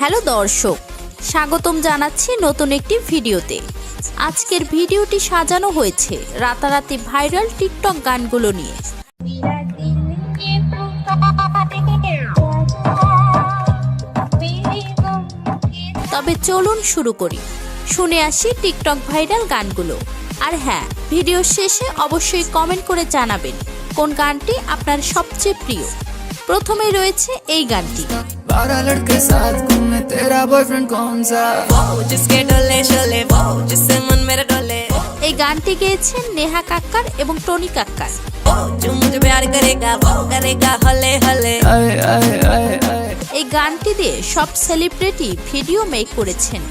Hello দর্শক, স্বাগতম জানাচ্ছি নতুন একটি ভিডিওতে। আজকের ভিডিওটি সাজানো হয়েছে রাতারাতি ভাইরাল টিকটক গানগুলো নিয়ে। তবে চলুন শুরু করি। শুনে আসি টিকটক ভাইরাল গানগুলো। আর হ্যাঁ ভিডিও শেষে অবশ্যই কমেন্ট করে জানাবেন কোন গানটি আপনার সবচেয়ে প্রিয় প্রথমেই রয়েছে এই গানটি बारह लड़के साथ घूमे तेरा बॉयफ्रेंड कौन सा वो जिसके डोले शोले वो जिससे मन मेरा डोले এই গানটি গেয়েছেন নেহা কাক্কার এবং টনি কাক্কার वो जो मुझे प्यार करेगा वो करेगा हले हले आए आए आए आए এই গানটি দিয়ে সব সেলিব্রিটি ভিডিও মেক করেছেন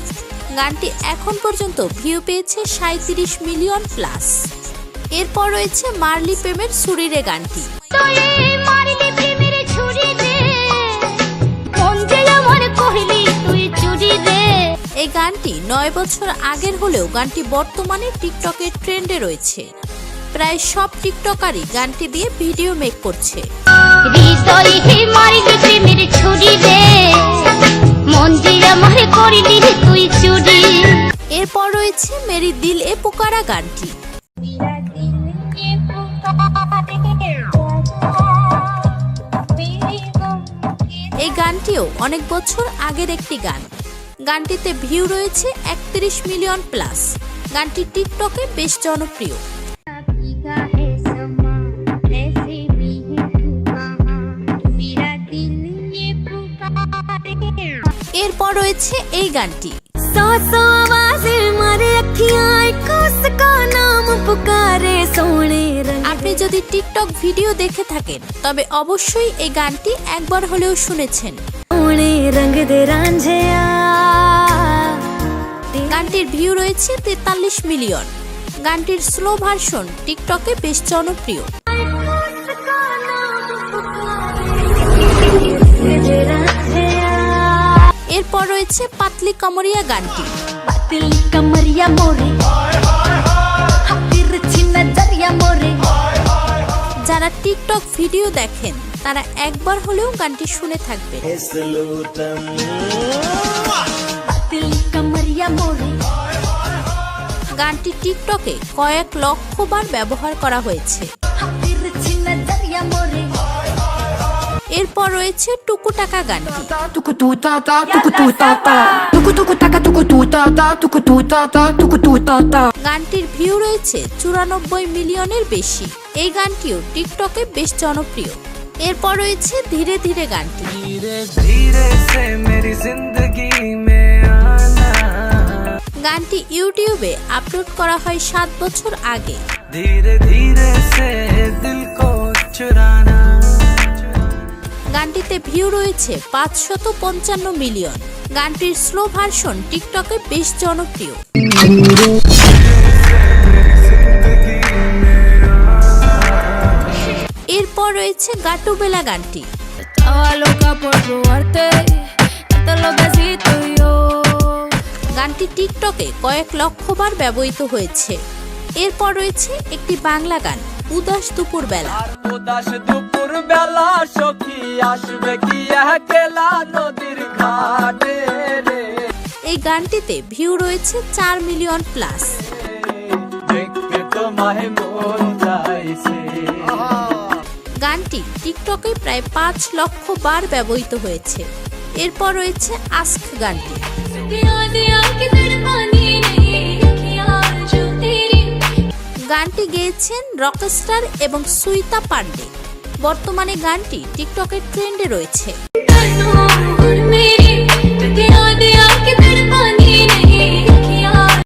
গানটি এখন পর্যন্ত ভিউ পেয়েছে সাঁত্রিশ মিলিয়ন প্লাস। এরপর রয়েছে মার্লি প্রেমের সুরিরে গানটি। এই গানটি নয় বছর আগের হলেও গানটি বর্তমানে টিকটকের ট্রেন্ডে রয়েছে। প্রায় সব টিকটকারই গানটি দিয়ে ভিডিও মেক করছে। পুকারা গানটি এই গানটিও অনেক বছর আগের একটি গান। গানটিতে ভিউ রয়েছে একত্রিশ মিলিয়ন প্লাস। গানটি টিকটকে বেশ জনপ্রিয়। এরপর রয়েছে এই গানটি। सौ सौ आवाजें मारे अखियां को उसका नाम पुकारे सोने रंग আপনি যদি টিকটক ভিডিও দেখে থাকেন তবে অবশ্যই এই গানটি একবার হলেও শুনেছেন सोने रंग दे रांझिया গানটির ভিউ রয়েছে তেতাল্লিশ মিলিয়ন গানটির স্লো ভার্সন টিকটকে বেশ জনপ্রিয় এরপর রয়েছে পাতলি কামরিয়া গানটি दिल कमरिया मोरे যারা টিকটক ভিডিও দেখেন তারা একবার হলেও গানটি শুনে থাকবে গানটি টিকটকে কয়েক লক্ষ বার ব্যবহার করা হয়েছে এরপর রয়েছে টুকুটাকা গানটি গানটির ভিউ রয়েছে চুরানব্বই মিলিয়নের বেশি। এই গানটিও টিকটকে বেশ জনপ্রিয়। এরপর রয়েছে ধীরে ধীরে গানটি। গানটি ইউটিউবে আপলোড করা হয় সাত বছর আগে। গানটিতে ভিউ রয়েছে পাঁচশত পঞ্চান্ন মিলিয়ন। গানটির স্লো ভার্সন টিকটকে বেশ জনপ্রিয়। এরপর রয়েছে গানটি। los besitos yo গানটি টিকটকে কয়েক লক্ষ বার ব্যবহৃত হয়েছে। এরপর রয়েছে একটি বাংলা গান উদাস দুপুর বেলা উদাস দুপুর বেলা সখী আসবে কি একলা নদীর ঘাটে রে? এই গানটিতে ভিউ রয়েছে চার মিলিয়ন প্লাস। মন গানটি টিকটকে প্রায় পাঁচ লক্ষ বার ব্যবহৃত হয়েছে। এরপর রয়েছে আস্ক গানটি। গানটি গেয়েছেন রকস্টার এবং সুইতা পান্ডে। বর্তমানে গানটি টিকটকের ট্রেন্ডে রয়েছে।